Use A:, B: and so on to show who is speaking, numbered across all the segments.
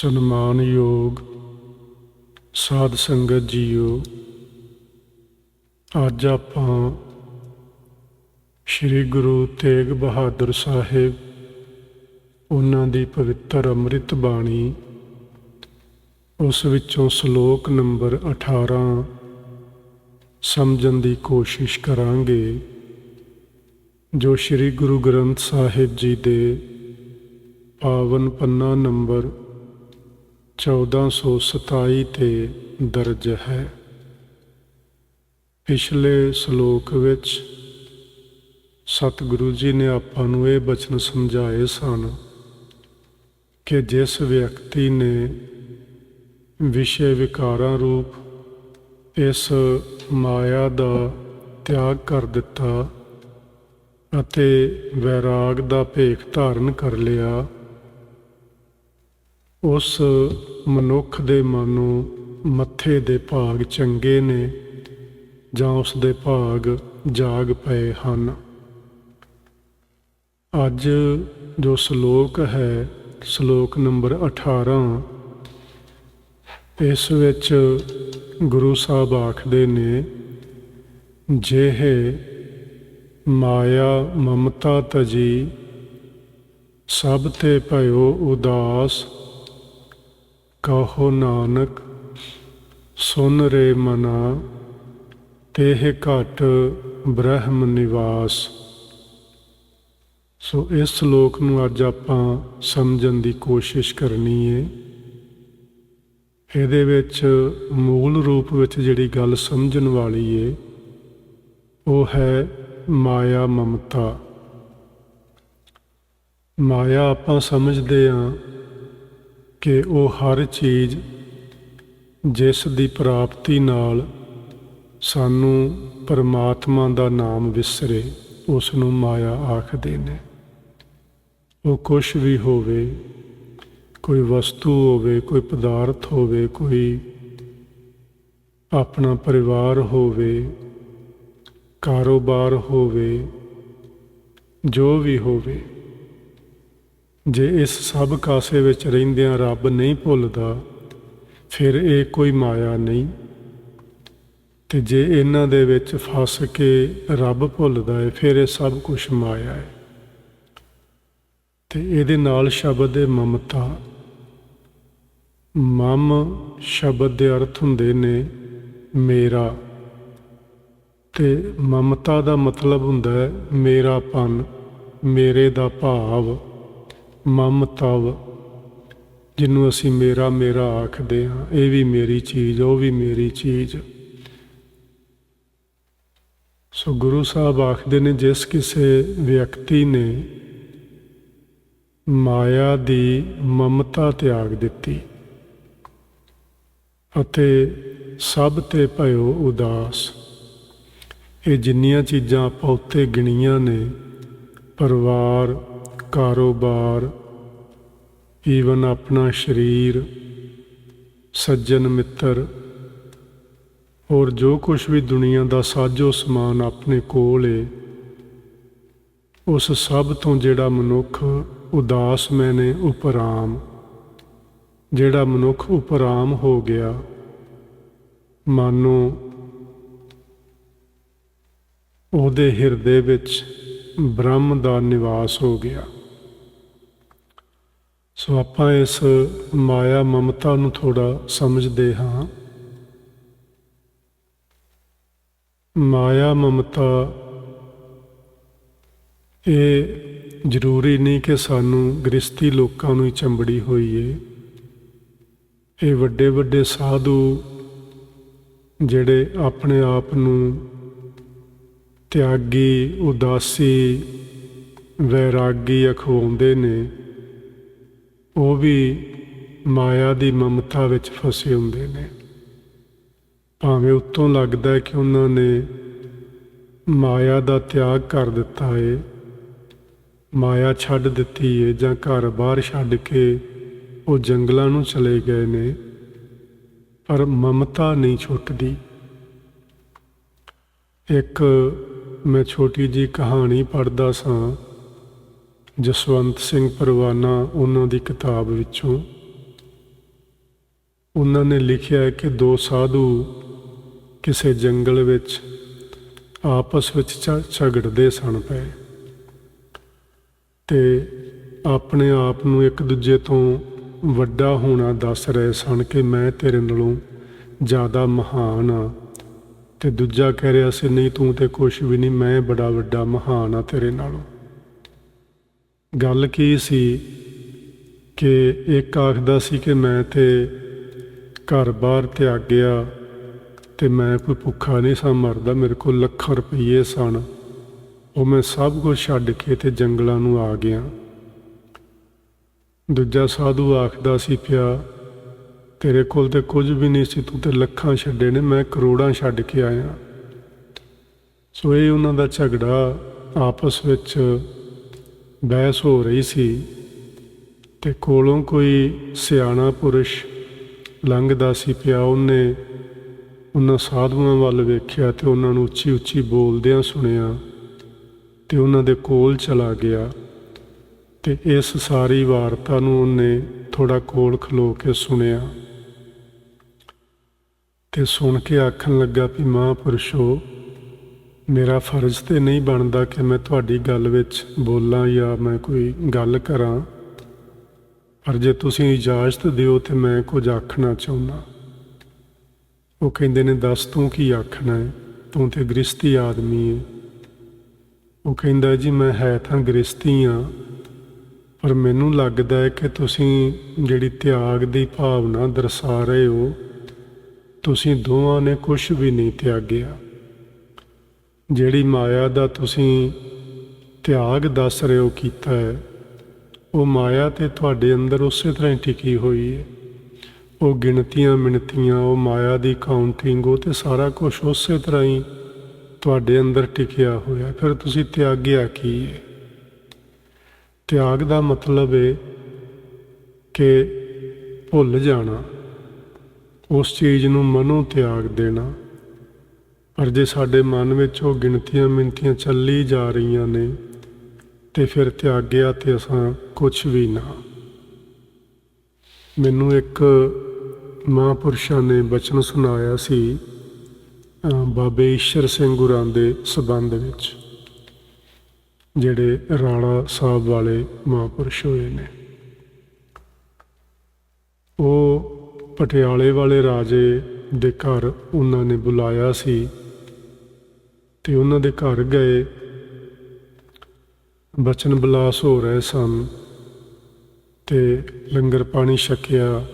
A: ਸਨਮਾਨਯੋਗ ਸਾਧ ਸੰਗਤ ਜੀਓ, ਅੱਜ ਆਪਾਂ ਸ੍ਰੀ ਗੁਰੂ ਤੇਗ ਬਹਾਦਰ ਸਾਹਿਬ, ਉਹਨਾਂ ਦੀ ਪਵਿੱਤਰ ਅੰਮ੍ਰਿਤ ਬਾਣੀ, ਉਸ ਵਿੱਚੋਂ ਸ਼ਲੋਕ ਨੰਬਰ 18 ਸਮਝਣ ਦੀ ਕੋਸ਼ਿਸ਼ ਕਰਾਂਗੇ, ਜੋ ਸ੍ਰੀ ਗੁਰੂ ਗ੍ਰੰਥ ਸਾਹਿਬ ਜੀ ਦੇ ਪਾਵਨ ਪੰਨਾ ਨੰਬਰ 1427 ਤੇ ਦਰਜ ਹੈ। ਪਿਛਲੇ ਸ਼ਲੋਕ ਵਿੱਚ ਸਤਿਗੁਰੂ ਜੀ ਨੇ ਆਪਾਂ ਨੂੰ ਇਹ ਬਚਨ ਸਮਝਾਏ ਸਨ ਕਿ ਜਿਸ ਵਿਅਕਤੀ ਨੇ ਵਿਸ਼ੇ ਵਿਕਾਰਾਂ ਰੂਪ ਇਸ ਮਾਇਆ ਦਾ ਤਿਆਗ ਕਰ ਦਿੱਤਾ ਅਤੇ ਵੈਰਾਗ ਦਾ ਭੇਖ ਧਾਰਨ ਕਰ ਲਿਆ ਉਸ ਮਨੁੱਖ ਦੇ ਮਨ ਨੂੰ ਮੱਥੇ ਦੇ ਭਾਗ ਚੰਗੇ ਨੇ ਜਾਂ ਉਸ ਦੇ ਭਾਗ ਜਾਗ ਪਏ ਹਨ। ਅੱਜ ਜੋ ਸ਼ਲੋਕ ਹੈ, ਸ਼ਲੋਕ ਨੰਬਰ 18 ਇਸ ਵਿੱਚ ਗੁਰੂ ਸਾਹਿਬ ਆਖਦੇ ਨੇ, ਜਿਹੇ ਮਾਇਆ ਮਮਤਾ ਤਜੀ, ਸਭ ਤੇ ਭਇਓ ਉਦਾਸ ਕਹੋ ਨਾਨਕ, ਸੁਨ ਰੇ ਮਨਾ, ਤੇਹ ਘਟ ਬ੍ਰਹਮ ਨਿਵਾਸ। ਸੋ ਇਸ ਸ਼ਲੋਕ ਨੂੰ ਅੱਜ ਆਪਾਂ ਸਮਝਣ ਦੀ ਕੋਸ਼ਿਸ਼ ਕਰਨੀ ਹੈ ਇਹਦੇ ਵਿੱਚ ਮੂਲ ਰੂਪ ਵਿੱਚ ਜਿਹੜੀ ਗੱਲ ਸਮਝਣ ਵਾਲੀ ਏ, ਉਹ ਹੈ ਮਾਇਆ ਮਮਤਾ। ਮਾਇਆ ਆਪਾਂ ਸਮਝਦੇ ਹਾਂ ਕਿ ਉਹ ਹਰ ਚੀਜ਼ ਜਿਸ ਦੀ ਪ੍ਰਾਪਤੀ ਨਾਲ ਸਾਨੂੰ ਪਰਮਾਤਮਾ ਦਾ ਨਾਮ ਵਿਸਰੇ, ਉਸ ਨੂੰ ਮਾਇਆ ਆਖਦੇ ਨੇ। ਉਹ ਕੁਝ ਵੀ ਹੋਵੇ, ਕੋਈ ਵਸਤੂ ਹੋਵੇ, ਕੋਈ ਪਦਾਰਥ ਹੋਵੇ, ਕੋਈ ਆਪਣਾ ਪਰਿਵਾਰ ਹੋਵੇ, ਕਾਰੋਬਾਰ ਹੋਵੇ, ਜੋ ਵੀ ਹੋਵੇ ਜੇ ਇਸ ਸਭ ਕਾਸੇ ਵਿੱਚ ਰਹਿੰਦਿਆਂ ਰੱਬ ਨਹੀਂ ਭੁੱਲਦਾ, ਫਿਰ ਇਹ ਕੋਈ ਮਾਇਆ ਨਹੀਂ। ਤੇ ਜੇ ਇਹਨਾਂ ਦੇ ਵਿੱਚ ਫਸ ਕੇ ਰੱਬ ਭੁੱਲਦਾ ਹੈ ਫਿਰ ਇਹ ਸਭ ਕੁਝ ਮਾਇਆ ਹੈ ਤੇ ਇਹਦੇ ਨਾਲ ਸ਼ਬਦ ਦੇ ਮਮਤਾ। ਮਮ ਸ਼ਬਦ ਦੇ ਅਰਥ ਹੁੰਦੇ ਨੇ ਮੇਰਾ। ਤੇ ਮਮਤਾ ਦਾ ਮਤਲਬ ਹੁੰਦਾ ਹੈ ਮੇਰਾਪਨ, ਮੇਰੇ ਦਾ ਭਾਵ। ਮਮ ਤਵ, ਜਿਹਨੂੰ ਅਸੀਂ ਮੇਰਾ ਮੇਰਾ ਆਖਦੇ ਹਾਂ, ਇਹ ਵੀ ਮੇਰੀ ਚੀਜ਼, ਉਹ ਵੀ ਮੇਰੀ ਚੀਜ਼। ਸੋ ਗੁਰੂ ਸਾਹਿਬ ਆਖਦੇ ਨੇ, ਜਿਸ ਕਿਸੇ ਵਿਅਕਤੀ ਨੇ ਮਾਇਆ ਦੀ ਮਮਤਾ ਤਿਆਗ ਦਿੱਤੀ ਅਤੇ ਸਭ ਤੇ ਭਇਓ ਉਦਾਸ, ਇਹ ਜਿੰਨੀਆਂ ਚੀਜ਼ਾਂ ਆਪਾਂ ਉੱਤੇ ਗਿਣੀਆਂ ਨੇ, ਪਰਿਵਾਰ ਕਾਰੋਬਾਰ ਈਵਨ ਆਪਣਾ ਸਰੀਰ, ਸੱਜਣ ਮਿੱਤਰ ਔਰ ਜੋ ਕੁਝ ਵੀ ਦੁਨੀਆ ਦਾ ਸਾਜੋ ਸਮਾਨ ਆਪਣੇ ਕੋਲ ਏ, ਉਸ ਸਭ ਤੋਂ ਜਿਹੜਾ ਮਨੁੱਖ ਉਦਾਸ ਮੈਨੇ ਉਪਰਾਮ, ਜਿਹੜਾ ਮਨੁੱਖ ਉਪਰਾਮ ਹੋ ਗਿਆ, ਮਾਨੋ ਉਹਦੇ ਹਿਰਦੇ ਵਿੱਚ ਬ੍ਰਹਮ ਦਾ ਨਿਵਾਸ ਹੋ ਗਿਆ। ਸੋ ਆਪਾਂ ਇਸ ਮਾਇਆ ਮਮਤਾ ਨੂੰ ਥੋੜਾ ਸਮਝਦੇ ਹਾਂ। ਮਾਇਆ ਮਮਤਾ, ਇਹ ਜ਼ਰੂਰੀ ਨਹੀਂ ਕਿ ਸਾਨੂੰ ਗ੍ਰਸਤੀ ਲੋਕਾਂ ਨੂੰ ਹੀ ਚੰਬੜੀ ਹੋਈ ਏ। ਇਹ ਵੱਡੇ ਵੱਡੇ ਸਾਧੂ ਜਿਹੜੇ ਆਪਣੇ ਆਪ ਨੂੰ ਤਿਆਗੀ, ਉਦਾਸੀ, ਵੈਰਾਗੀ ਅਖਵਾਉਂਦੇ ਨੇ। ਉਹ ਵੀ ਮਾਇਆ ਦੀ ਮਮਤਾ ਵਿੱਚ ਫਸੇ ਹੁੰਦੇ ਨੇ। ਭਾਵੇਂ ਉੱਤੋਂ ਲੱਗਦਾ ਕਿ ਉਹਨਾਂ ਨੇ ਮਾਇਆ ਦਾ ਤਿਆਗ ਕਰ ਦਿੱਤਾ ਏ, ਮਾਇਆ ਛੱਡ ਦਿੱਤੀ ਏ ਜਾਂ ਘਰ ਬਾਹਰ ਛੱਡ ਕੇ ਉਹ ਜੰਗਲਾਂ ਨੂੰ ਚਲੇ ਗਏ ਨੇ, ਪਰ ਮਮਤਾ ਨਹੀਂ ਛੁੱਟਦੀ। ਇੱਕ ਮੈਂ ਛੋਟੀ ਜੀ ਕਹਾਣੀ ਪੜ੍ਹਦਾ ਸਾਂ। ਜਸਵੰਤ ਸਿੰਘ ਪਰਵਾਨਾ ਉਹਨਾਂ ਦੀ ਕਿਤਾਬ ਵਿੱਚੋਂ। ਉਹਨਾਂ ਨੇ ਲਿਖਿਆ ਹੈ ਕਿ ਦੋ ਸਾਧੂ ਕਿਸੇ ਜੰਗਲ ਵਿੱਚ ਆਪਸ ਵਿੱਚ ਝ- ਝਗੜਦੇ ਸਨ ਪਏ ਤੇ ਆਪਣੇ ਆਪ ਨੂੰ ਇੱਕ ਦੂਜੇ ਤੋਂ ਵੱਡਾ ਹੋਣਾ ਦੱਸ ਰਹੇ ਸਨ ਕਿ ਮੈਂ ਤੇਰੇ ਨਾਲੋਂ ਜ਼ਿਆਦਾ ਮਹਾਨ ਆ ਤੇ ਦੂਜਾ ਕਹਿ ਰਿਹਾ ਸੀ, ਨਹੀਂ, ਤੂੰ ਤੇ ਕੁਛ ਵੀ ਨਹੀਂ, ਮੈਂ ਬੜਾ ਵੱਡਾ ਮਹਾਨ ਆ ਤੇਰੇ ਨਾਲੋਂ। ਗੱਲ ਕੀ ਸੀ ਕਿ ਇੱਕ ਆਖਦਾ ਸੀ ਕਿ ਮੈਂ ਤੇ ਘਰ-ਬਾਰ ਤਿਆਗਿਆ ਤੇ ਮੈਂ ਕੋਈ ਭੁੱਖਾ ਨਹੀਂ ਸਾਂ, ਮਰਦਾ ਮੇਰੇ ਕੋਲ ਲੱਖਾਂ ਰੁਪਏ ਸਨ। ਉਹ ਮੈਂ ਸਭ ਕੁਝ ਛੱਡ ਕੇ ਤੇ ਜੰਗਲਾਂ ਨੂੰ ਆ ਗਿਆ। ਦੂਜਾ ਸਾਧੂ ਆਖਦਾ ਸੀ, ਪਿਆ, ਤੇਰੇ ਕੋਲ ਤੇ ਕੁਝ ਵੀ ਨਹੀਂ ਸੀ, ਤੂੰ ਤੇ ਲੱਖਾਂ ਛੱਡੇ ਨੇ, ਮੈਂ ਕਰੋੜਾਂ ਛੱਡ ਕੇ ਆਇਆ। ਸੋ ਇਹ ਉਹਨਾਂ ਦਾ ਝਗੜਾ ਆਪਸ ਵਿੱਚ ਬਹਿਸ ਹੋ ਰਹੀ ਸੀ ਤੇ ਕੋਲੋਂ ਕੋਈ ਸਿਆਣਾ ਪੁਰਸ਼ ਲੰਘਦਾ ਸੀ ਪਿਆ। ਉਹਨੇ ਉਹਨਾਂ ਸਾਧੂਆਂ ਵੱਲ ਵੇਖਿਆ ਤੇ ਉਹਨਾਂ ਨੂੰ ਉੱਚੀ ਉੱਚੀ ਬੋਲਦਿਆਂ ਸੁਣਿਆ ਤੇ ਉਹਨਾਂ ਦੇ ਕੋਲ ਚਲਾ ਗਿਆ ਤੇ ਇਸ ਸਾਰੀ ਵਾਰਤਾ ਨੂੰ ਉਹਨੇ ਥੋੜਾ ਕੋਲ ਖਲੋ ਕੇ ਸੁਣਿਆ ਤੇ ਸੁਣ ਕੇ ਆਖਣ ਲੱਗਾ ਵੀ ਮਹਾਂਪੁਰਸ਼ੋ ਮੇਰਾ ਫਰਜ਼ ਤੇ ਨਹੀਂ ਬਣਦਾ ਕਿ ਮੈਂ ਤੁਹਾਡੀ ਗੱਲ ਵਿੱਚ ਬੋਲਾਂ ਜਾਂ ਮੈਂ ਕੋਈ ਗੱਲ ਕਰਾਂ। ਪਰ ਜੇ ਤੁਸੀਂ ਇਜਾਜ਼ਤ ਦਿਓ ਤੇ ਮੈਂ ਕੁਝ ਆਖਣਾ ਚਾਹੁੰਦਾ। ਉਹ ਕਹਿੰਦੇ ਨੇ, ਦੱਸ ਤੂੰ ਕੀ ਆਖਣਾ ਹੈ? ਤੂੰ ਤੇ ਗ੍ਰਸਤੀ ਆਦਮੀ ਹੈ ਉਹ ਕਹਿੰਦਾ, ਜੀ, ਮੈਂ ਹੈ ਤਾਂ ਗ੍ਰਸਤੀ ਆ, ਪਰ ਮੈਨੂੰ ਲੱਗਦਾ ਹੈ ਕਿ ਤੁਸੀਂ ਜਿਹੜੀ ਤਿਆਗ ਦੀ ਭਾਵਨਾ ਦਰਸਾ ਰਹੇ ਹੋ, ਤੁਸੀਂ ਦੋਵਾਂ ਨੇ ਕੁਝ ਵੀ ਨਹੀਂ ਤਿਆਗਿਆ। ਜਿਹੜੀ ਮਾਇਆ ਦਾ ਤੁਸੀਂ ਤਿਆਗ ਦੱਸ ਰਹੇ ਹੋ ਕੀਤਾ ਹੈ, ਉਹ ਮਾਇਆ ਤੇ ਤੁਹਾਡੇ ਅੰਦਰ ਉਸੇ ਤਰ੍ਹਾਂ ਹੀ ਟਿਕੀ ਹੋਈ ਹੈ। ਉਹ ਗਿਣਤੀਆਂ ਮਿਣਤੀਆਂ, ਉਹ ਮਾਇਆ ਦੀ ਕਾਊਂਟਿੰਗ, ਉਹ ਤੇ ਸਾਰਾ ਕੁਝ ਉਸੇ ਤਰ੍ਹਾਂ ਹੀ ਤੁਹਾਡੇ ਅੰਦਰ ਟਿਕਿਆ ਹੋਇਆ। ਫਿਰ ਤੁਸੀਂ ਤਿਆਗਿਆ ਕੀ ਹੈ? ਤਿਆਗ ਦਾ ਮਤਲਬ ਹੈ ਕਿ ਭੁੱਲ ਜਾਣਾ, ਉਸ ਚੀਜ਼ ਨੂੰ ਮਨੋਂ ਤਿਆਗ ਦੇਣਾ। ਪਰ ਜੇ ਸਾਡੇ ਮਨ ਵਿੱਚ ਉਹ ਗਿਣਤੀਆਂ ਮਿੰਤੀਆਂ ਚੱਲੀ ਜਾ ਰਹੀਆਂ ਨੇ, ਤੇ ਫਿਰ ਤਿਆਗਿਆ ਤੇ ਅਸਾਂ ਕੁਝ ਵੀ ਨਾ। ਮੈਨੂੰ ਇੱਕ ਮਹਾਂਪੁਰਸ਼ਾਂ ਨੇ ਬਚਨ ਸੁਣਾਇਆ ਸੀ ਬਾਬੇ ਈਸ਼ਰ ਸਿੰਘ ਗੁਰਾਂ ਦੇ ਸਬੰਧ ਵਿੱਚ, ਜਿਹੜੇ ਰਾਣਾ ਸਾਹਿਬ ਵਾਲੇ ਮਹਾਂਪੁਰਸ਼ ਹੋਏ ਨੇ। ਉਹ ਪਟਿਆਲੇ ਵਾਲੇ ਰਾਜੇ ਦੇ ਘਰ ਉਹਨਾਂ ਨੇ ਬੁਲਾਇਆ ਸੀ। ਤੇ ਉਹਨਾਂ ਦੇ ਘਰ ਗਏ। ਬਚਨ ਬਲਾਸ ਹੋ ਰਹੇ ਸਨ ਤੇ ਲੰਗਰ ਪਾਣੀ ਛਕਿਆ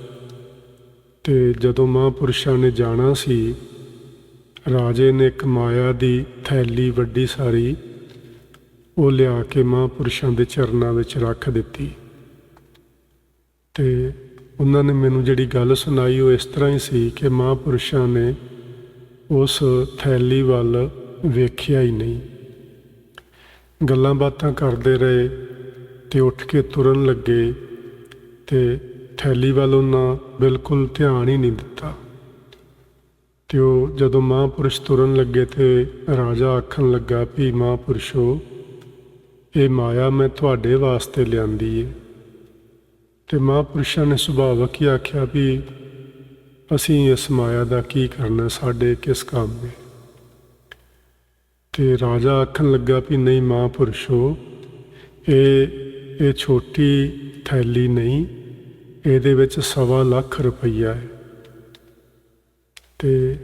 A: ਤੇ ਜਦੋਂ ਮਹਾਂਪੁਰਸ਼ਾਂ ਨੇ ਜਾਣਾ ਸੀ, ਰਾਜੇ ਨੇ ਇੱਕ ਮਾਇਆ ਦੀ ਥੈਲੀ ਵੱਡੀ ਸਾਰੀ ਉਹ ਲਿਆ ਕੇ ਮਹਾਂਪੁਰਸ਼ਾਂ ਦੇ ਚਰਨਾਂ ਵਿੱਚ ਰੱਖ ਦਿੱਤੀ। ਤੇ ਉਹਨਾਂ ਨੇ ਮੈਨੂੰ ਜਿਹੜੀ ਗੱਲ ਸੁਣਾਈ ਉਹ ਇਸ ਤਰ੍ਹਾਂ ਹੀ ਸੀ ਕਿ ਮਹਾਂਪੁਰਸ਼ਾਂ ਨੇ ਉਸ ਥੈਲੀ ਵੱਲ ਵੇਖਿਆ ਹੀ ਨਹੀਂ। ਗੱਲਾਂ ਬਾਤਾਂ ਕਰਦੇ ਰਹੇ ਤੇ ਉੱਠ ਕੇ ਤੁਰਨ ਲੱਗੇ ਤੇ ਥੈਲੀ ਵੱਲ ਉਹਨਾਂ ਬਿਲਕੁਲ ਧਿਆਨ ਹੀ ਨਹੀਂ ਦਿੱਤਾ। ਤੇ ਉਹ ਜਦੋਂ ਮਹਾਂਪੁਰਸ਼ ਤੁਰਨ ਲੱਗੇ ਤੇ ਰਾਜਾ ਆਖਣ ਲੱਗਾ ਵੀ ਮਹਾਂਪੁਰਸ਼ੋ, ਇਹ ਮਾਇਆ ਮੈਂ ਤੁਹਾਡੇ ਵਾਸਤੇ ਲਿਆਂਦੀ ਏ। ਤੇ ਮਹਾਂਪੁਰਸ਼ਾਂ ਨੇ ਸੁਭਾਵਕ ਹੀ ਆਖਿਆ ਵੀ ਅਸੀਂ ਇਸ ਮਾਇਆ ਦਾ ਕੀ ਕਰਨਾ, ਸਾਡੇ ਕਿਸ ਕੰਮ ਹੈ ਤੇ ਰਾਜਾ ਆਖਣ ਲੱਗਾ ਵੀ ਨਹੀਂ ਮਹਾਂਪੁਰਸ਼ੋ, ਇਹ ਇਹ ਛੋਟੀ ਥੈਲੀ ਨਹੀਂ, ਇਹਦੇ ਵਿੱਚ ਸਵਾ ਲੱਖ ਰੁਪਈਆ ਹੈ। ਤੇ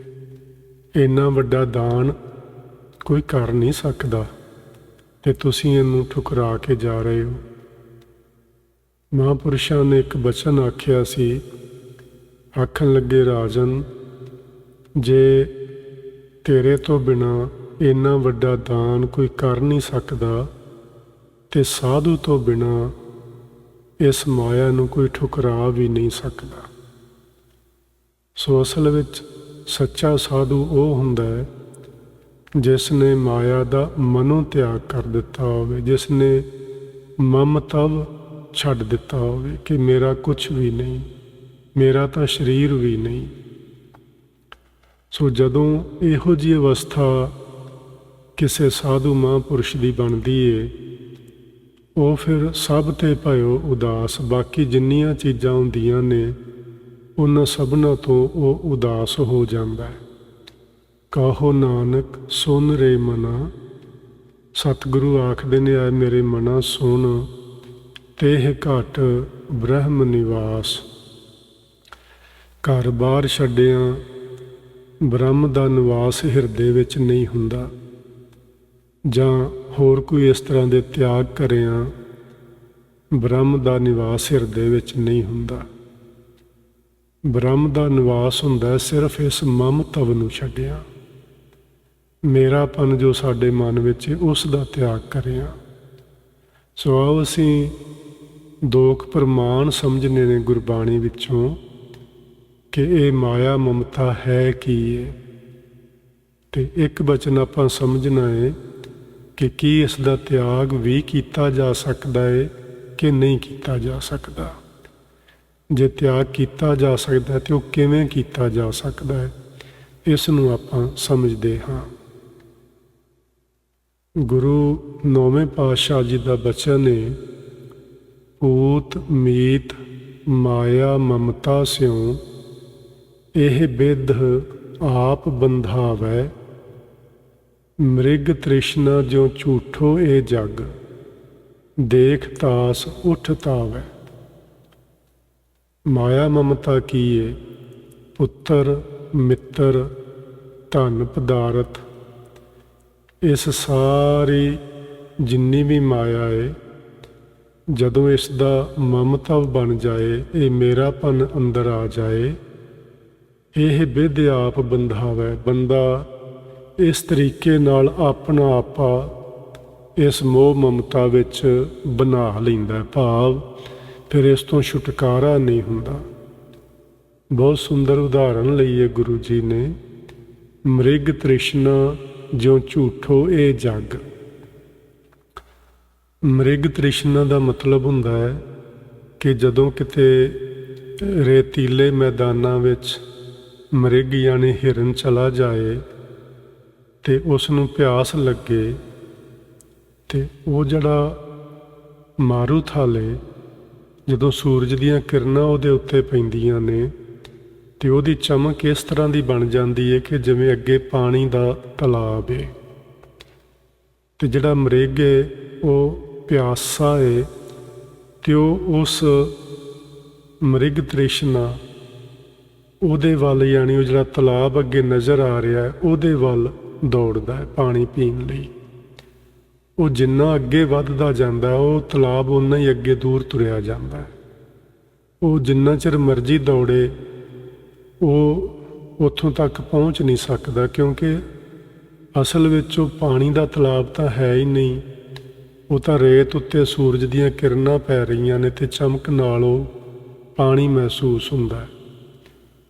A: ਇੰਨਾ ਵੱਡਾ ਦਾਨ ਕੋਈ ਕਰ ਨਹੀਂ ਸਕਦਾ ਤੇ ਤੁਸੀਂ ਇਹਨੂੰ ਠੁਕਰਾ ਕੇ ਜਾ ਰਹੇ ਹੋ। ਮਹਾਂਪੁਰਸ਼ਾਂ ਨੇ ਇੱਕ ਬਚਨ ਆਖਿਆ ਸੀ, ਆਖਣ ਲੱਗੇ ਰਾਜਨ, ਜੇ ਤੇਰੇ ਤੋਂ ਬਿਨਾ ਇੰਨਾ ਵੱਡਾ ਦਾਨ ਕੋਈ ਕਰ ਨਹੀਂ ਸਕਦਾ ਤੇ ਸਾਧੂ ਤੋਂ ਬਿਨਾ ਇਸ ਮਾਇਆ ਨੂੰ ਕੋਈ ਠੁਕਰਾ ਵੀ ਨਹੀਂ ਸਕਦਾ। ਸੋ ਅਸਲ ਵਿੱਚ ਸੱਚਾ ਸਾਧੂ ਉਹ ਹੁੰਦਾ ਹੈ ਜਿਸ ਨੇ ਮਾਇਆ ਦਾ ਮਨੋਂ ਤਿਆਗ ਕਰ ਦਿੱਤਾ ਹੋਵੇ ਜਿਸ ਨੇ ਮਮਤਵ ਛੱਡ ਦਿੱਤਾ ਹੋਵੇ ਕਿ ਮੇਰਾ ਕੁਝ ਵੀ ਨਹੀਂ, ਮੇਰਾ ਤਾਂ ਸਰੀਰ ਵੀ ਨਹੀਂ। ਸੋ ਜਦੋਂ ਇਹੋ ਜਿਹੀ ਅਵਸਥਾ ਕਿਸੇ ਸਾਧੂ ਮਹਾਂਪੁਰਸ਼ ਦੀ ਬਣਦੀ ਏ। ਉਹ ਫਿਰ ਸਭ ਤੇ ਭਇਓ ਉਦਾਸ, ਬਾਕੀ ਜਿੰਨੀਆਂ ਚੀਜ਼ਾਂ ਹੁੰਦੀਆਂ ਨੇ, ਉਹਨਾਂ ਸਭਨਾਂ ਤੋਂ ਉਹ ਉਦਾਸ ਹੋ ਜਾਂਦਾ ਹੈ। ਕਾਹੋ ਨਾਨਕ, ਸੁਨ ਰੇ ਮਨਾ। ਸਤਿਗੁਰੂ ਆਖਦੇ ਨੇ, ਆਏ ਮੇਰੇ ਮਨਾ ਸੁਣ। ਤੇਹ ਘਟ ਬ੍ਰਹਮ ਨਿਵਾਸ। ਘਰ ਬਾਰ ਛੱਡਿਆਂ ਬ੍ਰਹਮ ਦਾ ਨਿਵਾਸ ਹਿਰਦੇ ਵਿੱਚ ਨਹੀਂ ਹੁੰਦਾ। ਜਾਂ ਹੋਰ ਕੋਈ ਇਸ ਤਰ੍ਹਾਂ ਦੇ ਤਿਆਗ ਕਰਿਆ, ਬ੍ਰਹਮ ਦਾ ਨਿਵਾਸ ਹਿਰਦੇ ਵਿੱਚ ਨਹੀਂ ਹੁੰਦਾ। ਬ੍ਰਹਮ ਦਾ ਨਿਵਾਸ ਹੁੰਦਾ ਸਿਰਫ ਇਸ ਮਮਤਵ ਨੂੰ ਛੱਡਿਆ। ਮੇਰਾਪਨ ਜੋ ਸਾਡੇ ਮਨ ਵਿੱਚ ਉਸ ਦਾ ਤਿਆਗ ਕਰਿਆ। ਸੋ ਆਓ ਅਸੀਂ ਦੋਖ ਪ੍ਰਮਾਣ ਸਮਝਨੇ ਨੇ ਗੁਰਬਾਣੀ ਵਿੱਚੋਂ ਕਿ ਇਹ ਮਾਇਆ ਮਮਤਾ ਹੈ ਕੀ ਹੈ ਤੇ ਇੱਕ ਬਚਨ ਆਪਾਂ ਸਮਝਣਾ ਹੈ ਕਿ ਕੀ ਇਸ ਦਾ ਤਿਆਗ ਵੀ ਕੀਤਾ ਜਾ ਸਕਦਾ ਹੈ ਕਿ ਨਹੀਂ ਕੀਤਾ ਜਾ ਸਕਦਾ? ਜੇ ਤਿਆਗ ਕੀਤਾ ਜਾ ਸਕਦਾ ਹੈ ਤੇ ਉਹ ਕਿਵੇਂ ਕੀਤਾ ਜਾ ਸਕਦਾ ਹੈ? ਇਸ ਨੂੰ ਆਪਾਂ ਸਮਝਦੇ ਹਾਂ। ਗੁਰੂ ਨੌਵੇਂ ਪਾਤਸ਼ਾਹ ਜੀ ਦਾ ਬਚਨ ਹੈ ਊਤ ਮੀਤ, ਮਾਇਆ, ਮਮਤਾ ਸਿਉ, ਇਹ ਬਿਧ ਆਪ ਬੰਧਾਵੈ ਮ੍ਰਿਗ ਤ੍ਰਿਸ਼ਨਾ ਜੋ ਝੂਠੋ ਏ ਜਗ, ਦੇਖ ਤਾਸ ਉਠ ਤਾਵੈ। ਮਾਇਆ ਮਮਤਾ ਕੀਏ, ਪੁੱਤਰ ਮਿੱਤਰ ਧਨ ਪਦਾਰਥ, ਇਸ ਸਾਰੀ ਜਿੰਨੀ ਵੀ ਮਾਇਆ ਏ, ਜਦੋਂ ਇਸ ਦਾ ਮਮਤਾ ਬਣ ਜਾਏ, ਇਹ ਮੇਰਾਪਨ ਅੰਦਰ ਆ ਜਾਏ, ਇਹ ਵਿਧ ਆਪ ਬੰਧਾਵੇ, ਬੰਦਾ ਇਸ ਤਰੀਕੇ ਨਾਲ ਆਪਣਾ ਆਪਾ ਇਸ ਮੋਹ ਮਮਤਾ ਵਿੱਚ ਬਣਾ ਲੈਂਦਾ ਭਾਵ, ਫਿਰ ਇਸ ਤੋਂ ਛੁਟਕਾਰਾ ਨਹੀਂ ਹੁੰਦਾ। ਬਹੁਤ ਸੁੰਦਰ ਉਦਾਹਰਣ ਲਈ ਹੈ ਗੁਰੂ ਜੀ ਨੇ, ਮ੍ਰਿਗ ਤ੍ਰਿਸ਼ਨਾ ਜਿਉ ਝੂਠੋ ਇਹ ਜਗ। ਮ੍ਰਿਗ ਤ੍ਰਿਸ਼ਨਾ ਦਾ ਮਤਲਬ ਹੁੰਦਾ ਹੈ ਕਿ ਜਦੋਂ ਕਿਤੇ ਰੇਤੀਲੇ ਮੈਦਾਨਾਂ ਵਿੱਚ ਮ੍ਰਿਗ ਯਾਨੀ ਹਿਰਨ ਚਲਾ ਜਾਏ ਤੇ ਉਸ ਨੂੰ ਪਿਆਸ ਲੱਗੇ ਤੇ ਉਹ ਜਿਹੜਾ ਮਾਰੂ ਥਾਲੇ ਜਦੋਂ ਸੂਰਜ ਦੀਆਂ ਕਿਰਨਾਂ ਉਹਦੇ ਉੱਤੇ ਪੈਂਦੀਆਂ ਨੇ ਤੇ ਉਹਦੀ ਚਮਕ ਇਸ ਤਰ੍ਹਾਂ ਦੀ ਬਣ ਜਾਂਦੀ ਹੈ ਕਿ ਜਿਵੇਂ ਅੱਗੇ ਪਾਣੀ ਦਾ ਤਲਾਬ ਹੈ ਤੇ ਜਿਹੜਾ ਮ੍ਰਿਗ ਹੈ ਉਹ ਪਿਆਸਾ ਹੈ ਤੇ ਉਹ ਉਸ ਮ੍ਰਿਗ ਤ੍ਰਿਸ਼ਨਾ ਉਹਦੇ ਵੱਲ ਯਾਨੀ ਉਹ ਜਿਹੜਾ ਤਲਾਬ ਅੱਗੇ ਨਜ਼ਰ ਆ ਰਿਹਾ ਉਹਦੇ ਵੱਲ ਦੌੜਦਾ ਹੈ ਪਾਣੀ ਪੀਣ ਲਈ। ਉਹ ਜਿੰਨਾ ਅੱਗੇ ਵੱਧਦਾ ਜਾਂਦਾ, ਉਹ ਤਲਾਬ ਉਨਾ ਹੀ ਅੱਗੇ ਦੂਰ ਤੁਰਿਆ ਜਾਂਦਾ ਉਹ ਜਿੰਨਾ ਚਿਰ ਮਰਜ਼ੀ ਦੌੜੇ, ਉਹ ਉੱਥੋਂ ਤੱਕ ਪਹੁੰਚ ਨਹੀਂ ਸਕਦਾ ਕਿਉਂਕਿ ਅਸਲ ਵਿੱਚ ਉਹ ਪਾਣੀ ਦਾ ਤਲਾਬ ਤਾਂ ਹੈ ਹੀ ਨਹੀਂ। ਉਹ ਤਾਂ ਰੇਤ ਉੱਤੇ ਸੂਰਜ ਦੀਆਂ ਕਿਰਨਾਂ ਪੈ ਰਹੀਆਂ ਨੇ ਤੇ ਚਮਕ ਨਾਲ ਉਹ ਪਾਣੀ ਮਹਿਸੂਸ ਹੁੰਦਾ ਹੈ।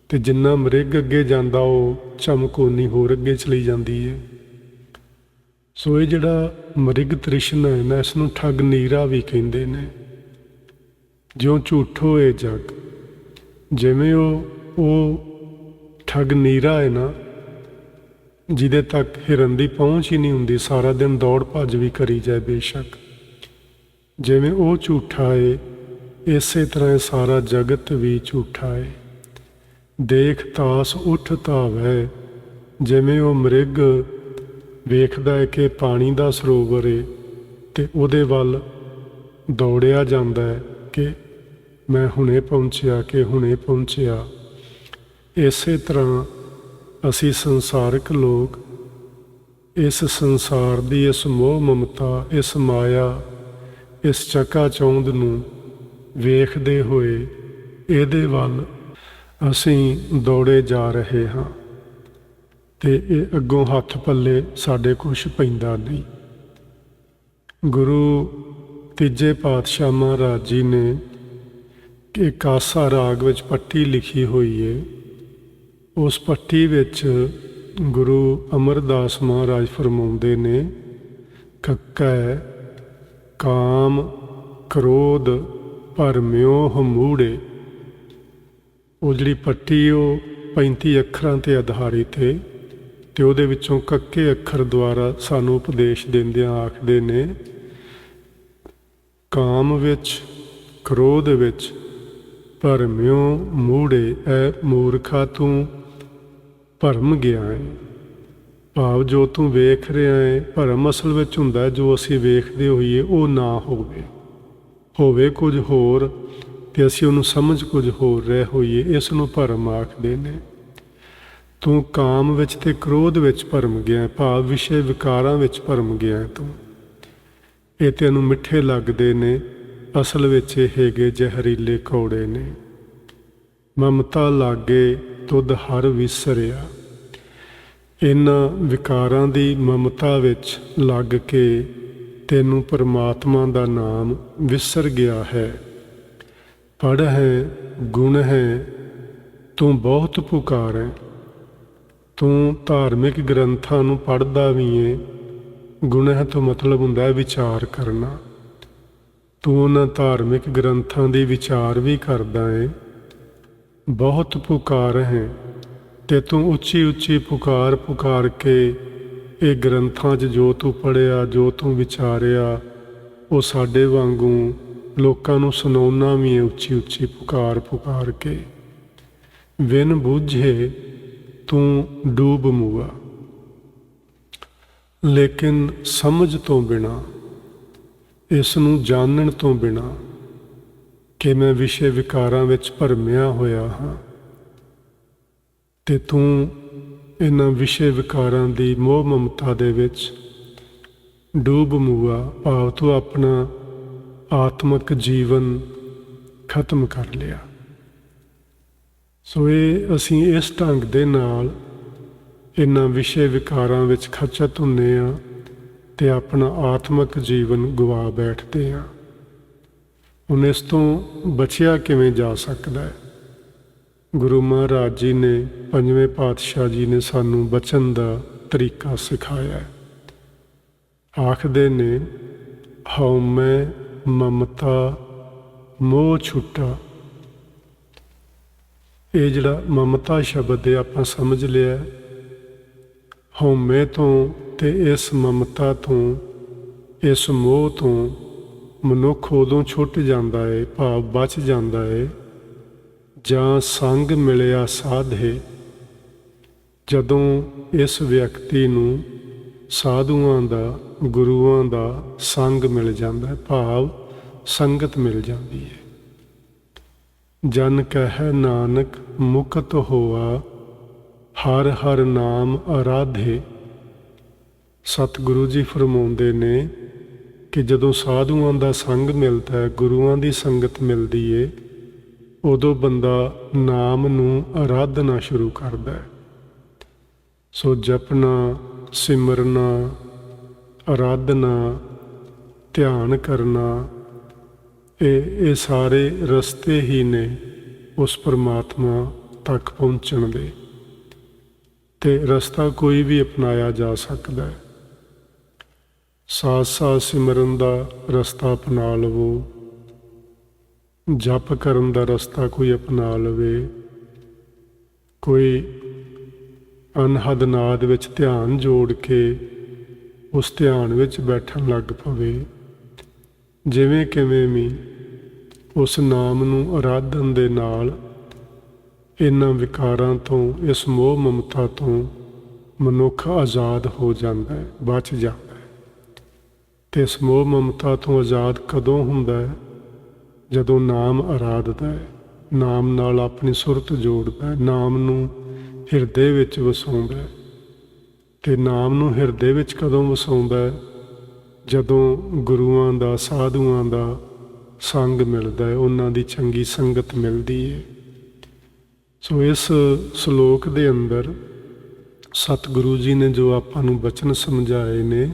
A: ਤੇ ਜਿੰਨਾ ਮ੍ਰਿਗ ਅੱਗੇ ਜਾਂਦਾ ਉਹ ਚਮਕੋਨੀ ਹੋਰ ਅੱਗੇ ਚਲੀ ਜਾਂਦੀ ਹੈ ਸੋ ਇਹ ਜਿਹੜਾ ਮ੍ਰਿਗ ਤ੍ਰਿਸ਼ਨਾ ਹੈ ਨਾ, ਇਸ ਨੂੰ ਠੱਗ ਨੀਰਾ ਵੀ ਕਹਿੰਦੇ ਨੇ। ਜਿਉਂ ਝੂਠੋ ਏ ਜਗ, ਜਿਵੇਂ ਉਹ ਉਹ ਠੱਗ ਨੀਰਾ ਹੈ ਨਾ, ਜਿਹਦੇ ਤੱਕ ਹਿਰਨ ਦੀ ਪਹੁੰਚ ਹੀ ਨਹੀਂ ਹੁੰਦੀ, ਸਾਰਾ ਦਿਨ ਦੌੜ ਭੱਜ ਵੀ ਕਰੀ ਜਾਏ ਬੇਸ਼ੱਕ। ਜਿਵੇਂ ਉਹ ਝੂਠਾ ਹੈ ਇਸੇ ਤਰ੍ਹਾਂ ਸਾਰਾ ਜਗਤ ਵੀ ਝੂਠਾ ਹੈ ਦੇਖ ਤਾਸ ਉਠ ਤਾਵੈ ਜਿਵੇਂ ਉਹ ਮ੍ਰਿਗ ਵੇਖਦਾ ਹੈ ਕਿ ਪਾਣੀ ਦਾ ਸਰੋਵਰ ਹੈ ਤੇ ਉਹਦੇ ਵੱਲ ਦੌੜਿਆ ਜਾਂਦਾ ਹੈ ਕਿ ਮੈਂ ਹੁਣੇ ਪਹੁੰਚਿਆ ਕਿ ਹੁਣੇ ਪਹੁੰਚਿਆ। ਇਸੇ ਤਰ੍ਹਾਂ ਅਸੀਂ ਸੰਸਾਰਿਕ ਲੋਕ, ਇਸ ਸੰਸਾਰ ਦੀ ਇਸ ਮੋਹ ਮਮਤਾ, ਇਸ ਮਾਇਆ, ਇਸ ਚੱਕਾ ਚੌਂਦ ਨੂੰ ਵੇਖਦੇ ਹੋਏ ਇਹਦੇ ਵੱਲ ਅਸੀਂ ਦੌੜੇ ਜਾ ਰਹੇ ਹਾਂ ਤੇ ਇਹ ਅੱਗੋਂ ਹੱਥ ਪੱਲੇ ਸਾਡੇ ਕੁਝ ਪੈਂਦਾ ਨਹੀਂ। ਗੁਰੂ ਤੀਜੇ ਪਾਤਸ਼ਾਹ ਮਹਾਰਾਜ ਜੀ ਨੇ ਕਿ ਕਾਸਾ ਰਾਗ ਵਿੱਚ ਪੱਟੀ ਲਿਖੀ ਹੋਈ ਹੈ ਉਸ ਪੱਟੀ ਵਿੱਚ ਗੁਰੂ ਅਮਰਦਾਸ ਮਹਾਰਾਜ ਫਰਮਾਉਂਦੇ ਨੇ, ਕੱਕੈ, ਕਾਮ, ਕ੍ਰੋਧ ਭਰਮਿਓ ਹਮੂੜੇ ਉਹ ਜਿਹੜੀ ਪੱਟੀ ਉਹ 35 ਅੱਖਰਾਂ ਤੇ ਆਧਾਰਿਤ ਹੈ ਤੇ ਉਹਦੇ ਵਿੱਚੋਂ ਕੱਕੇ ਅੱਖਰ ਦੁਆਰਾ ਸਾਨੂੰ ਉਪਦੇਸ਼ ਦਿੰਦਿਆਂ ਆਖਦੇ ਨੇ, ਕਾਮ ਵਿੱਚ, ਕ੍ਰੋਧ ਵਿੱਚ ਭਰਮਿਓ ਮੂੜੇ, ਐ ਮੂਰਖਾ ਤੂੰ ਭਰਮ ਗਿਆ ਹੈ ਭਾਵ ਜੋ ਤੂੰ ਵੇਖ ਰਿਹਾ ਹੈ ਭਰਮ ਅਸਲ ਵਿੱਚ ਹੁੰਦਾ ਜੋ ਅਸੀਂ ਵੇਖਦੇ ਹੋਈਏ ਉਹ ਨਾ ਹੋਵੇ। ਹੋਵੇ ਕੁਝ ਹੋਰ ਤੇ ਅਸੀਂ ਉਹਨੂੰ ਸਮਝ ਕੁਝ ਹੋਰ ਰਹਿ ਹੋਈਏ, ਇਸ ਨੂੰ ਭਰਮ ਆਖਦੇ ਨੇ। ਤੂੰ ਕਾਮ ਵਿੱਚ ਤੇ ਕ੍ਰੋਧ ਵਿੱਚ ਭਰਮ ਗਿਆ, ਭਾਵ ਵਿਸ਼ੇ ਵਿਕਾਰਾਂ ਵਿੱਚ ਭਰਮ ਗਿਆ ਤੂੰ। ਇਹ ਤੈਨੂੰ ਮਿੱਠੇ ਲੱਗਦੇ ਨੇ, ਅਸਲ ਵਿੱਚ ਇਹ ਹੈਗੇ ਜ਼ਹਿਰੀਲੇ ਕੌੜੇ ਨੇ। ਮਮਤਾ ਲਾਗੇ ਤੁਧ ਹਰ ਵਿਸਰਿਆ। ਇਹਨਾਂ ਵਿਕਾਰਾਂ ਦੀ ਮਮਤਾ ਵਿੱਚ ਲੱਗ ਕੇ ਤੈਨੂੰ ਪਰਮਾਤਮਾ ਦਾ ਨਾਮ ਵਿਸਰ ਗਿਆ ਹੈ। ਪੜ ਹੈ, ਗੁਣ ਹੈ, ਤੂੰ ਬਹੁਤ ਪੁਕਾਰ ਹੈ। ਤੂੰ ਧਾਰਮਿਕ ਗ੍ਰੰਥਾਂ ਨੂੰ ਪੜ੍ਹਦਾ ਵੀ ਏ। ਗੁਣਹ ਤੋਂ ਮਤਲਬ ਹੁੰਦਾ ਹੈ ਵਿਚਾਰ ਕਰਨਾ। ਤੂੰ ਉਹਨਾਂ ਧਾਰਮਿਕ ਗ੍ਰੰਥਾਂ ਦੀ ਵਿਚਾਰ ਵੀ ਕਰਦਾ ਏ। ਬਹੁਤ ਪੁਕਾਰ ਹੈ ਤੇ ਤੂੰ ਉੱਚੀ ਉੱਚੀ ਪੁਕਾਰ ਪੁਕਾਰ ਕੇ ਇਹ ਗ੍ਰੰਥਾਂ 'ਚ ਜੋ ਤੂੰ ਪੜਿਆ ਜੋ ਤੂੰ ਵਿਚਾਰਿਆ, ਉਹ ਸਾਡੇ ਵਾਂਗੂ ਲੋਕਾਂ ਨੂੰ ਸੁਣਾਉਣਾ ਵੀ ਹੈ ਉੱਚੀ ਉੱਚੀ ਪੁਕਾਰ ਪੁਕਾਰ ਕੇ। ਵਿਨ ਬੁੱਝੇ ਤੂੰ ਡੂਬ ਮੂਆ। ਲੇਕਿਨ ਸਮਝ ਤੋਂ ਬਿਨਾ, ਇਸ ਨੂੰ ਜਾਣਨ ਤੋਂ ਬਿਨਾ ਕਿ ਮੈਂ ਵਿਸ਼ੇ ਵਿਕਾਰਾਂ ਵਿੱਚ ਭਰਮਿਆ ਹੋਇਆ ਹਾਂ, ਤੇ ਤੂੰ ਇਹਨਾਂ ਵਿਸ਼ੇ ਵਿਕਾਰਾਂ ਦੀ ਮੋਹ ਮਮਤਾ ਦੇ ਵਿੱਚ ਡੂਬ ਮੂਆ ਭਾਵ ਤੂੰ ਆਪਣਾ ਆਤਮਿਕ ਜੀਵਨ ਖਤਮ ਕਰ ਲਿਆ। ਸੋ ਇਹ ਅਸੀਂ ਇਸ ਢੰਗ ਦੇ ਨਾਲ ਇਹਨਾਂ ਵਿਸ਼ੇ ਵਿਕਾਰਾਂ ਵਿੱਚ ਖਚਤ ਹੁੰਨੇ ਆ ਤੇ ਆਪਣਾ ਆਤਮਿਕ ਜੀਵਨ ਗਵਾ ਬੈਠਦੇ ਆ ਹੁਣ ਇਸ ਤੋਂ ਬਚਿਆ ਕਿਵੇਂ ਜਾ ਸਕਦਾ ਹੈ? ਗੁਰੂ ਮਹਾਰਾਜ ਜੀ ਨੇ ਪੰਜਵੇਂ ਪਾਤਸ਼ਾਹ ਜੀ ਨੇ ਸਾਨੂੰ ਬਚਨ ਦਾ ਤਰੀਕਾ ਸਿਖਾਇਆ ਹੈ। ਆਖਦੇ ਨੇ ਹਉਮੈ ਮਮਤਾ, ਮੋਹ ਛੁੱਟਾ। ਇਹ ਜਿਹੜਾ ਮਮਤਾ ਸ਼ਬਦ ਹੈ ਆਪਾਂ ਸਮਝ ਲਿਆ। ਹਉਮੈ ਤੋਂ ਤੇ ਇਸ ਮਮਤਾ ਤੋਂ, ਇਸ ਮੋਹ ਤੋਂ ਮਨੁੱਖ ਉਦੋਂ ਛੁੱਟ ਜਾਂਦਾ ਹੈ ਭਾਵ ਬਚ ਜਾਂਦਾ ਹੈ ਜਾਂ ਸੰਗ ਮਿਲਿਆ ਸਾਧੇ ਜਦੋਂ ਇਸ ਵਿਅਕਤੀ ਨੂੰ ਸਾਧੂਆਂ ਦਾ, ਗੁਰੂਆਂ ਦਾ ਸੰਗ ਮਿਲ ਜਾਂਦਾ ਹੈ, ਭਾਵ ਸੰਗਤ ਮਿਲ ਜਾਂਦੀ ਹੈ। ਜਨ ਕਹਿ ਨਾਨਕ ਮੁਕਤ ਹੋਆ, ਹਰ ਹਰ ਨਾਮ ਆਰਾਧੇ ਸਤਿਗੁਰੂ ਜੀ ਫਰਮਾਉਂਦੇ ਨੇ ਕਿ ਜਦੋਂ ਸਾਧੂਆਂ ਦਾ ਸੰਗ ਮਿਲਦਾ ਹੈ, ਗੁਰੂਆਂ ਦੀ ਸੰਗਤ ਮਿਲਦੀ ਏ, ਉਦੋਂ ਬੰਦਾ ਨਾਮ ਨੂੰ ਆਰਾਧਨਾ ਸ਼ੁਰੂ ਕਰਦਾ ਹੈ। ਸੋ ਜਪਣਾ ਸਿਮਰਨਾ ਆਰਾਧਨਾ ਧਿਆਨ ਕਰਨਾ, ਇਹ ਇਹ ਸਾਰੇ ਰਸਤੇ ਹੀ ਨੇ ਉਸ ਪਰਮਾਤਮਾ ਤੱਕ ਪਹੁੰਚਣ ਦੇ। ਤੇ ਰਸਤਾ ਕੋਈ ਵੀ ਅਪਣਾਇਆ ਜਾ ਸਕਦਾ ਹੈ। ਸਾਥ ਸਾਥ ਸਿਮਰਨ ਦਾ ਰਸਤਾ ਅਪਣਾ ਲਵੋ। ਜਪ ਕਰਨ ਦਾ ਰਸਤਾ ਕੋਈ ਅਪਣਾ ਲਵੇ। ਕੋਈ ਅਨਹਦ ਨਾਦ ਵਿੱਚ ਧਿਆਨ ਜੋੜ ਕੇ ਉਸ ਧਿਆਨ ਵਿੱਚ ਬੈਠਣ ਲੱਗ ਪਵੇ। ਜਿਵੇਂ ਕਿਵੇਂ ਵੀ ਉਸ ਨਾਮ ਨੂੰ ਆਰਾਧਨ ਦੇ ਨਾਲ ਇਹਨਾਂ ਵਿਕਾਰਾਂ ਤੋਂ, ਇਸ ਮੋਹ ਮਮਤਾ ਤੋਂ ਮਨੁੱਖ ਆਜ਼ਾਦ ਹੋ ਜਾਂਦਾ ਹੈ, ਬਚ ਜਾਂਦਾ ਹੈ। ਤੇ ਇਸ ਮੋਹ ਮਮਤਾ ਤੋਂ ਆਜ਼ਾਦ ਕਦੋਂ ਹੁੰਦਾ ਹੈ? ਜਦੋਂ ਨਾਮ ਅਰਾਧਦਾ ਹੈ, ਨਾਮ ਨਾਲ ਆਪਣੀ ਸੁਰਤ ਜੋੜਦਾ ਹੈ, ਨਾਮ ਨੂੰ ਹਿਰਦੇ ਵਿੱਚ ਵਸਾਉਂਦਾ ਹੈ ਤੇ ਨਾਮ ਨੂੰ ਹਿਰਦੇ ਵਿੱਚ ਕਦੋਂ ਵਸਾਉਂਦਾ ਹੈ? ਜਦੋਂ ਗੁਰੂਆਂ ਦਾ, ਸਾਧੂਆਂ ਦਾ ਸੰਗ ਮਿਲਦਾ ਹੈ, ਉਹਨਾਂ ਦੀ ਚੰਗੀ ਸੰਗਤ ਮਿਲਦੀ ਹੈ। ਸੋ ਇਸ ਸ਼ਲੋਕ ਦੇ ਅੰਦਰ ਸਤਿਗੁਰੂ ਜੀ ਨੇ ਜੋ ਆਪਾਂ ਨੂੰ ਬਚਨ ਸਮਝਾਏ ਨੇ,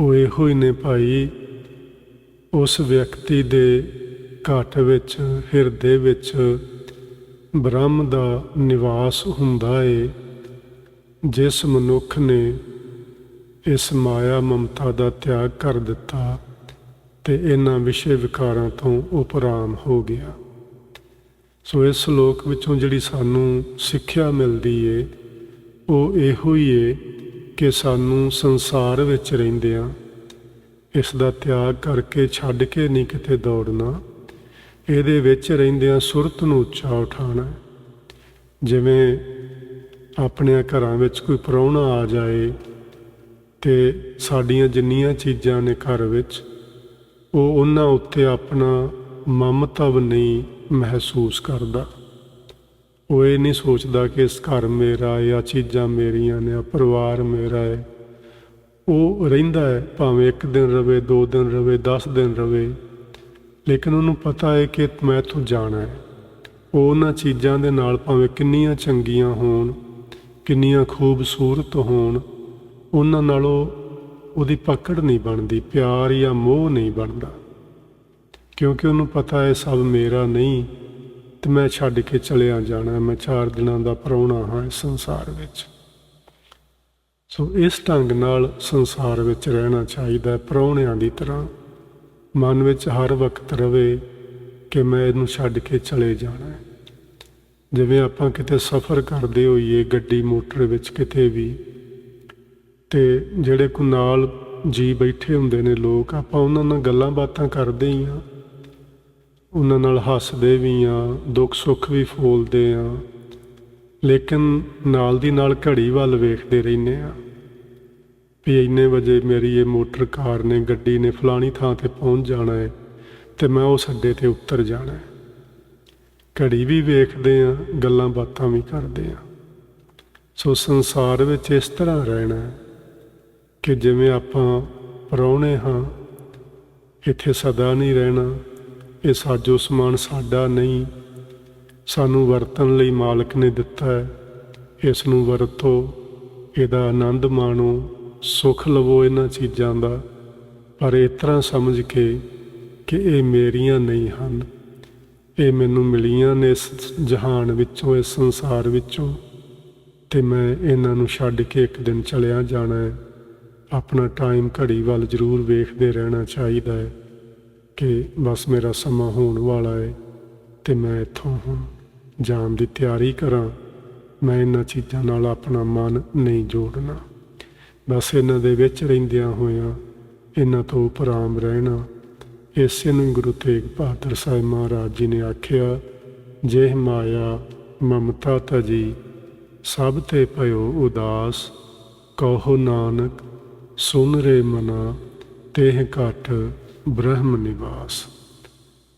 A: ਉਹ ਇਹੋ ਹੀ ਨੇ ਭਾਈ, ਉਸ ਵਿਅਕਤੀ ਦੇ ਘਟ ਵਿੱਚ, ਹਿਰਦੇ ਵਿੱਚ ਬ੍ਰਹਮ ਦਾ ਨਿਵਾਸ ਹੁੰਦਾ ਏ, ਜਿਸ ਮਨੁੱਖ ਨੇ ਇਸ ਮਾਇਆ ਮਮਤਾ ਦਾ ਤਿਆਗ ਕਰ ਦਿੱਤਾ ਤੇ ਇਹਨਾਂ ਵਿਸ਼ੇ ਵਿਕਾਰਾਂ ਤੋਂ ਉਪਰਾਮ ਹੋ ਗਿਆ। ਸੋ ਇਸ ਸ਼ਲੋਕ ਵਿੱਚੋਂ ਜਿਹੜੀ ਸਾਨੂੰ ਸਿੱਖਿਆ ਮਿਲਦੀ ਏ, ਉਹ ਇਹੋ ਹੀ ਏ ਕਿ ਸਾਨੂੰ ਸੰਸਾਰ ਵਿੱਚ ਰਹਿੰਦਿਆਂ ਇਸ ਦਾ ਤਿਆਗ ਕਰਕੇ ਛੱਡ ਕੇ ਨਹੀਂ ਕਿਤੇ ਦੌੜਨਾ ਇਹਦੇ ਵਿੱਚ ਰਹਿੰਦਿਆਂ ਸੁਰਤ ਨੂੰ ਉੱਚਾ ਉਠਾਉਣਾ ਜਿਵੇਂ ਆਪਣੇ ਘਰਾਂ ਵਿੱਚ ਕੋਈ ਪ੍ਰਾਹੁਣਾ ਆ ਜਾਏ ਤੇ ਸਾਡੀਆਂ ਜਿੰਨੀਆਂ ਚੀਜ਼ਾਂ ਨੇ ਘਰ ਵਿੱਚ, ਉਹ ਉਹਨਾਂ ਉੱਤੇ ਆਪਣਾ ਮਮਤਵ ਨਹੀਂ ਮਹਿਸੂਸ ਕਰਦਾ। ਉਹ ਇਹ ਨਹੀਂ ਸੋਚਦਾ ਕਿ ਇਸ ਘਰ ਮੇਰਾ ਹੈ ਜਾਂ ਚੀਜ਼ਾਂ ਮੇਰੀਆਂ ਨੇ ਆਹ ਪਰਿਵਾਰ ਮੇਰਾ ਹੈ। ਉਹ ਰਹਿੰਦਾ ਹੈ ਭਾਵੇਂ ਇੱਕ ਦਿਨ ਰਵੇ, ਦੋ ਦਿਨ ਰਵੇ 10 ਦਿਨ ਰਵੇ। ਲੇਕਿਨ ਉਹਨੂੰ ਪਤਾ ਹੈ ਕਿ ਮੈਂ ਇੱਥੋਂ ਜਾਣਾ ਹੈ। ਉਹ ਉਹਨਾਂ ਚੀਜ਼ਾਂ ਦੇ ਨਾਲ ਭਾਵੇਂ ਕਿੰਨੀਆਂ ਚੰਗੀਆਂ ਹੋਣ, ਕਿੰਨੀਆਂ ਖੂਬਸੂਰਤ ਹੋਣ, ਉਹਨਾਂ ਨਾਲੋਂ ਉਹਦੀ ਪਕੜ ਨਹੀਂ ਬਣਦੀ, ਪਿਆਰ ਜਾਂ ਮੋਹ ਨਹੀਂ ਬਣਦਾ। ਕਿਉਂਕਿ ਉਹਨੂੰ ਪਤਾ ਹੈ, ਸਭ ਮੇਰਾ ਨਹੀਂ, ਤੇ ਮੈਂ ਛੱਡ ਕੇ ਚਲਿਆ ਜਾਣਾ ਮੈਂ ਚਾਰ ਦਿਨਾਂ ਦਾ ਪ੍ਰਾਹੁਣਾ ਹਾਂ ਇਸ ਸੰਸਾਰ ਵਿੱਚ। ਸੋ ਇਸ ਢੰਗ ਨਾਲ ਸੰਸਾਰ ਵਿੱਚ ਰਹਿਣਾ ਚਾਹੀਦਾ ਹੈ, ਪ੍ਰਾਹੁਣਿਆਂ ਦੀ ਤਰ੍ਹਾਂ। ਮਨ ਵਿੱਚ ਹਰ ਵਕਤ ਰਵੇ ਕਿ ਮੈਂ ਇਹਨੂੰ ਛੱਡ ਕੇ ਚਲੇ ਜਾਣਾ ਹੈ। ਜਿਵੇਂ ਆਪਾਂ ਕਿਤੇ ਸਫ਼ਰ ਕਰਦੇ ਹੋਈਏ, ਗੱਡੀ, ਮੋਟਰ ਵਿੱਚ ਕਿਤੇ ਵੀ, ਤੇ ਜਿਹੜੇ ਕੋ ਨਾਲ ਜੀ ਬੈਠੇ ਹੁੰਦੇ ਨੇ ਲੋਕ, ਆਪਾਂ ਉਹਨਾਂ ਨਾਲ ਗੱਲਾਂ ਬਾਤਾਂ ਕਰਦੇ ਹੀ ਆ ਉਹਨਾਂ ਨਾਲ ਹੱਸਦੇ ਵੀ ਆ ਦੁੱਖ ਸੁੱਖ ਵੀ ਫੋਲਦੇ ਆ ਲੇਕਿਨ ਨਾਲ ਦੀ ਨਾਲ ਘੜੀ ਵੱਲ ਵੇਖਦੇ ਰਹਿੰਦੇ ਆ ਵੀ ਇੰਨੇ ਵਜੇ ਮੇਰੀ ਇਹ ਮੋਟਰ ਕਾਰ ਨੇ, ਗੱਡੀ ਨੇ ਫਲਾਣੀ ਥਾਂ ਤੇ ਪਹੁੰਚ ਜਾਣਾ ਹੈ ਤੇ ਮੈਂ ਉਸ ਅੱਡੇ ਤੇ ਉਤਰ ਜਾਣਾ ਹੈ। ਘੜੀ ਵੀ ਵੇਖਦੇ ਆ ਗੱਲਾਂ ਬਾਤਾਂ ਵੀ ਕਰਦੇ ਆ ਸੋ ਸੰਸਾਰ ਵਿੱਚ ਇਸ ਤਰ੍ਹਾਂ ਰਹਿਣਾ ਕਿ ਜਿਵੇਂ ਆਪਾਂ ਪ੍ਰਾਹੁਣੇ ਹਾਂ, ਇੱਥੇ ਸਦਾ ਨਹੀਂ ਰਹਿਣਾ, ਇਹ ਸਾਜੋ ਸਮਾਨ ਸਾਡਾ ਨਹੀਂ। ਸਾਨੂੰ ਵਰਤਣ ਲਈ ਮਾਲਕ ਨੇ ਦਿੱਤਾ ਹੈ, ਇਸ ਨੂੰ ਵਰਤੋ, ਇਹਦਾ ਆਨੰਦ ਮਾਣੋ। ਸੁੱਖ ਲਵੋ ਇਹਨਾਂ ਚੀਜ਼ਾਂ ਦਾ, ਪਰ ਇਸ ਤਰ੍ਹਾਂ ਸਮਝ ਕੇ ਕਿ ਇਹ ਮੇਰੀਆਂ ਨਹੀਂ ਹਨ। ਇਹ ਮੈਨੂੰ ਮਿਲੀਆਂ ਨੇ ਇਸ ਜਹਾਨ ਵਿੱਚੋਂ, ਇਸ ਸੰਸਾਰ ਵਿੱਚੋਂ, ਤੇ ਮੈਂ ਇਹਨਾਂ ਨੂੰ ਛੱਡ ਕੇ ਇੱਕ ਦਿਨ ਚਲਿਆ ਜਾਣਾ ਹੈ। ਆਪਣਾ ਟਾਈਮ ਘੜੀ ਵੱਲ ਜ਼ਰੂਰ ਵੇਖਦੇ ਰਹਿਣਾ ਚਾਹੀਦਾ ਹੈ ਕਿ ਬਸ ਮੇਰਾ ਸਮਾਂ ਹੋਣ ਵਾਲਾ ਹੈ ਤੇ ਮੈਂ ਇੱਥੋਂ ਹੁਣ ਜਾਣ ਦੀ ਤਿਆਰੀ ਕਰਾਂ। ਮੈਂ ਇਹਨਾਂ ਚੀਜ਼ਾਂ ਨਾਲ ਆਪਣਾ ਮਨ ਨਹੀਂ ਜੋੜਨਾ। ਬਸ ਇਹਨਾਂ ਦੇ ਵਿੱਚ ਰਹਿੰਦਿਆਂ ਹੋਇਆਂ ਇਹਨਾਂ ਤੋਂ ਉਪਰਾਮ ਰਹਿਣਾ। ਇਸੇ ਨੂੰ ਗੁਰੂ ਤੇਗ ਬਹਾਦਰ ਸਾਹਿਬ ਮਹਾਰਾਜ ਜੀ ਨੇ ਆਖਿਆ, ਜੇ ਮਾਇਆ ਮਮਤਾ ਤਜੀ, ਸਭ ਤੇ ਭਇਓ ਉਦਾਸ। ਕਹੋ ਨਾਨਕ, ਸੁਨ ਰੇ ਮਨਾ, ਤੇਹ ਘਟ ਬ੍ਰਹਮ ਨਿਵਾਸ।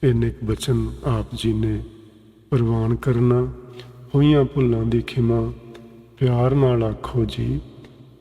A: ਇਹਨੇ ਇੱਕ ਬਚਨ ਆਪ ਜੀ ਨੇ ਪ੍ਰਵਾਨ ਕਰਨਾ। ਹੋਈਆਂ ਭੁੱਲਾਂ ਦੀ ਖਿਮਾ ਪਿਆਰ ਨਾਲ ਆਖੋ ਜੀ।